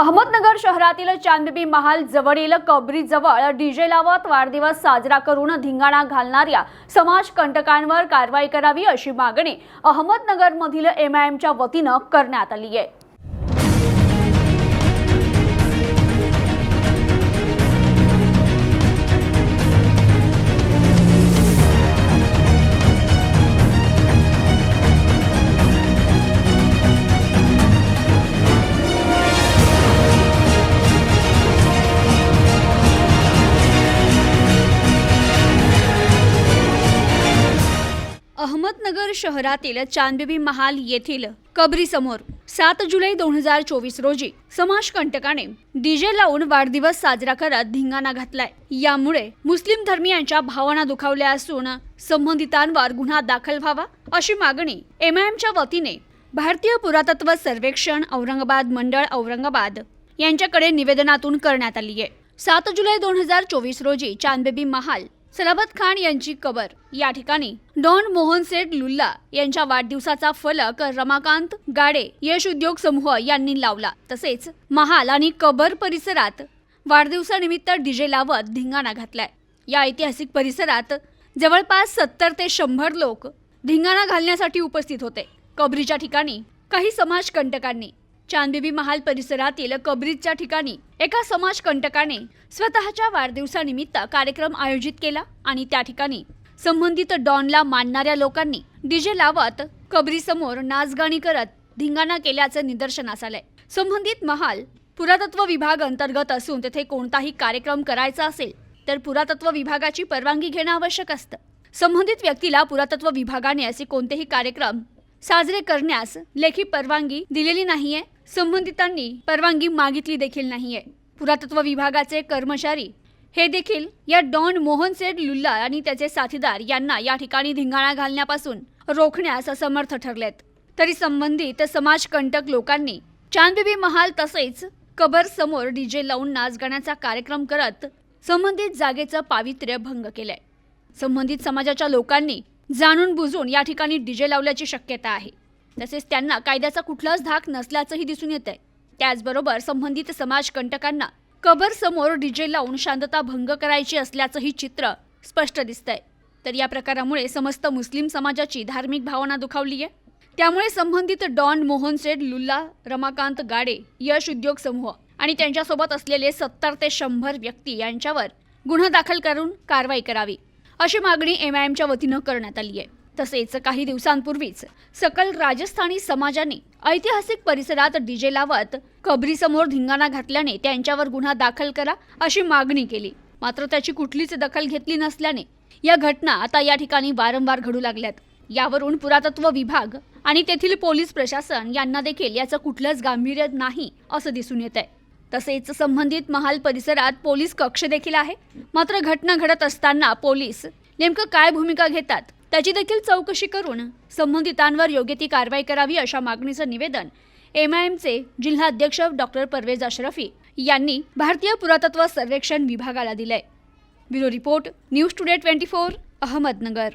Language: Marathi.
अहमदनगर शहरातील चांदबी महाल जवळील कबरी जवळ डीजे लावत वाढदिवस साजरा करून धिंगाणा घालणाऱ्या समाज कंटकांवर कारवाई करावी अशी मागणी अहमदनगरमधील एमआयएमच्या वतीनं करण्यात आली आहे. शहरातील चांदबिबी महाल येथील कबरीसमोर सात जुलै दोन हजार चोवीस रोजी समाजकंटकाने डीजे लावून वाढदिवस साजरा करत धिंगाणा घातलाय. यामुळे मुस्लिम धर्मियांच्या भावना दुखावल्या असून संबंधितांवर गुन्हा दाखल व्हावा अशी मागणी एमआयएमच्या वतीने भारतीय पुरातत्व सर्वेक्षण औरंगाबाद मंडळ औरंगाबाद यांच्याकडे निवेदनातून करण्यात आली आहे सात जुलै दोन हजार चोवीस रोजी चांदबेबी महाल सलाबत खान यांची कबर. या ठिकाणी डॉन मोहन सेठ लुल्ला यांच्या वाढदिवसाचा फलक रमाकांत गाडे यश उद्योग समूह यांनी लावला. तसेच महाल आणि कबर परिसरात वाढदिवसानिमित्त डीजे लावत धिंगाणा घातलाय. या ऐतिहासिक परिसरात जवळपास सत्तर ते शंभर लोक धिंगाणा घालण्यासाठी उपस्थित होते. कबरीच्या ठिकाणी काही समाजकंटकांनी चांदबिबी महाल परिसरातील कबरीच्या ठिकाणी एका समाजकंटकाने स्वतःच्या वाढदिवसानिमित्त कार्यक्रम आयोजित केला आणि त्या ठिकाणी संबंधित डॉनला मानणाऱ्या लोकांनी डीजे लावत कबरीसमोर नाचगाणी करत धिंगाणा केल्याचं निदर्शनास आलंय संबंधित महाल पुरातत्व विभाग अंतर्गत असून तेथे कोणताही कार्यक्रम करायचा असेल तर पुरातत्व विभागाची परवानगी घेणं आवश्यक असतं. संबंधित व्यक्तीला पुरातत्व विभागाने असे कोणतेही कार्यक्रम साजरे करण्यास लेखी परवानगी दिलेली नाहीये. संबंधितांनी परवानगी मागितली देखील नाहीये. पुरातत्व विभागाचे कर्मचारी हे देखील या डॉन मोहन सेठ लुल्ला आणि त्याचे साथीदार यांना या ठिकाणी धिंगाणा घालण्यापासून रोखण्यास असमर्थ ठरलेत. तरी संबंधित समाजकंटक लोकांनी चांदबेबी महाल तसेच कबर समोर डीजे लावून नाचगाण्याचा कार्यक्रम करत संबंधित जागेचं पावित्र्य भंग केलंय. संबंधित समाजाच्या लोकांनी जाणून बुजून या ठिकाणी डीजे लावल्याची शक्यता आहे. तसेच त्यांना कायद्याचा कुठलाच धाक नसल्याचंही दिसून येत आहे त्याचबरोबर संबंधित समाजकंटकांना कबर समोर डीजे लावून शांतता भंग करायची असल्याचंही चित्र स्पष्ट दिसतंय. तर या प्रकारामुळे समस्त मुस्लिम समाजाची धार्मिक भावना दुखावली आहे त्यामुळे संबंधित डॉन मोहन सेठ लुल्ला रमाकांत गाडे यश उद्योग समूह आणि त्यांच्यासोबत असलेले सत्तर ते शंभर व्यक्ती यांच्यावर गुन्हा दाखल करून कारवाई करावी. अशी मागणी एमआयएमच्या वतीनं करण्यात आली आहे तसेच काही दिवसांपूर्वीच सकल राजस्थानी समाजाने ऐतिहासिक परिसरात डीजे लावत कबरीसमोर धिंगाणा घातल्याने त्यांच्यावर गुन्हा दाखल करा अशी मागणी केली. मात्र त्याची कुठलीच दखल घेतली नसल्याने या घटना आता या ठिकाणी वारंवार घडू लागल्यात. यावरून पुरातत्व विभाग आणि तेथील पोलीस प्रशासन यांना देखील याचं कुठलंच गांभीर्य नाही असं दिसून येत आहे तसेच संबंधित महाल परिसरात पोलीस कक्ष देखील आहे. मात्र घटना घडत असताना पोलीस नेमकं काय भूमिका घेतात त्याची देखील चौकशी करून संबंधितांवर योग्य ती कारवाई करावी अशा मागणीचं निवेदन एम आय जिल्हा अध्यक्ष डॉक्टर परवेज अशरफी यांनी भारतीय पुरातत्व सर्वेक्षण विभागाला दिलंय. Bureau report news today twenty four Ahmednagar.